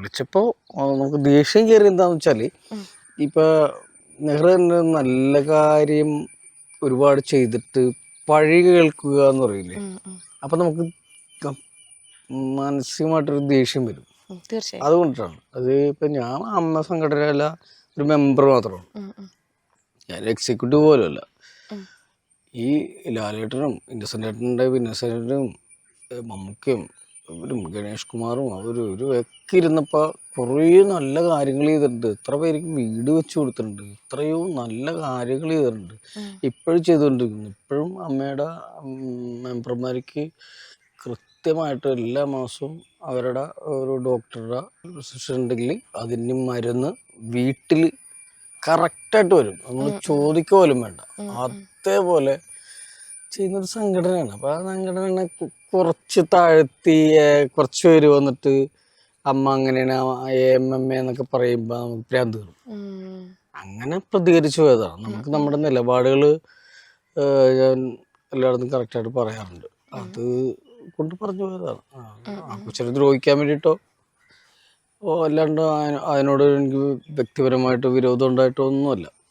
വിളിച്ചപ്പോൾ നമുക്ക് ദേഷ്യം കയറി എന്താന്ന് വെച്ചാൽ ഇപ്പൊ നെഹ്റു തന്നെ നല്ല കാര്യം ഒരുപാട് ചെയ്തിട്ട് പഴി കേൾക്കുക എന്ന് പറയില്ലേ? അപ്പൊ നമുക്ക് മാനസികമായിട്ടൊരു ദേഷ്യം വരും. അതുകൊണ്ടാണ്. അത് ഇപ്പൊ ഞാൻ അമ്മ സംഘടനയല്ല ഒരു മെമ്പർ മാത്രമാണ്. ഞാൻ എക്സിക്യൂട്ടീവ് പോലും. ഈ ലാലേട്ടനും ഇന്നസെന്റ് ഏട്ടന്റെ ഇന്നസെന്റും മമ്മൂക്കയും ഇവരും ഗണേഷ് കുമാറും അവരും ഒരു ഒക്കെ ഇരുന്നപ്പോൾ കുറേ നല്ല കാര്യങ്ങൾ ചെയ്തിട്ടുണ്ട്. എത്ര പേർക്ക് വീട് വെച്ച് കൊടുത്തിട്ടുണ്ട്. ഇത്രയും നല്ല കാര്യങ്ങൾ ചെയ്തിട്ടുണ്ട്. ഇപ്പോഴും ചെയ്തുകൊണ്ടിരിക്കുന്നു. ഇപ്പോഴും അമ്മയുടെ മെമ്പർമാർക്ക് കൃത്യമായിട്ട് എല്ലാ മാസവും അവരുടെ ഒരു ഡോക്ടറുടെ ഉണ്ടെങ്കിൽ അതിന് മരുന്ന് വീട്ടിൽ കറക്റ്റായിട്ട് വരും. നമ്മൾ ചോദിക്കുക പോലും വേണ്ട. അതേപോലെ ചെയ്യുന്നൊരു സംഘടനയാണ്. അപ്പോൾ ആ സംഘടന കുറച്ച് താഴ്ത്തി കുറച്ച് പേര് വന്നിട്ട് അമ്മ അങ്ങനെയാണ് എം എം എ എന്നൊക്കെ പറയുമ്പോൾ നമുക്ക് ഭ്രാന്ത് കയറും അങ്ങനെ പ്രതികരിച്ചു പോയതാണ്. നമുക്ക് നമ്മുടെ നിലപാടുകൾ എല്ലായിടത്തും കറക്റ്റായിട്ട് പറയാറുണ്ട്. അത് കൊണ്ട് പറഞ്ഞു പോയതാണ്. ആ കൊച്ചിനെ ദ്രോഹിക്കാൻ വേണ്ടിയിട്ടോ അല്ലാണ്ട് അതിനോട് എനിക്ക് വ്യക്തിപരമായിട്ട് വിരോധം ഉണ്ടായിട്ടോ ഒന്നുമല്ല.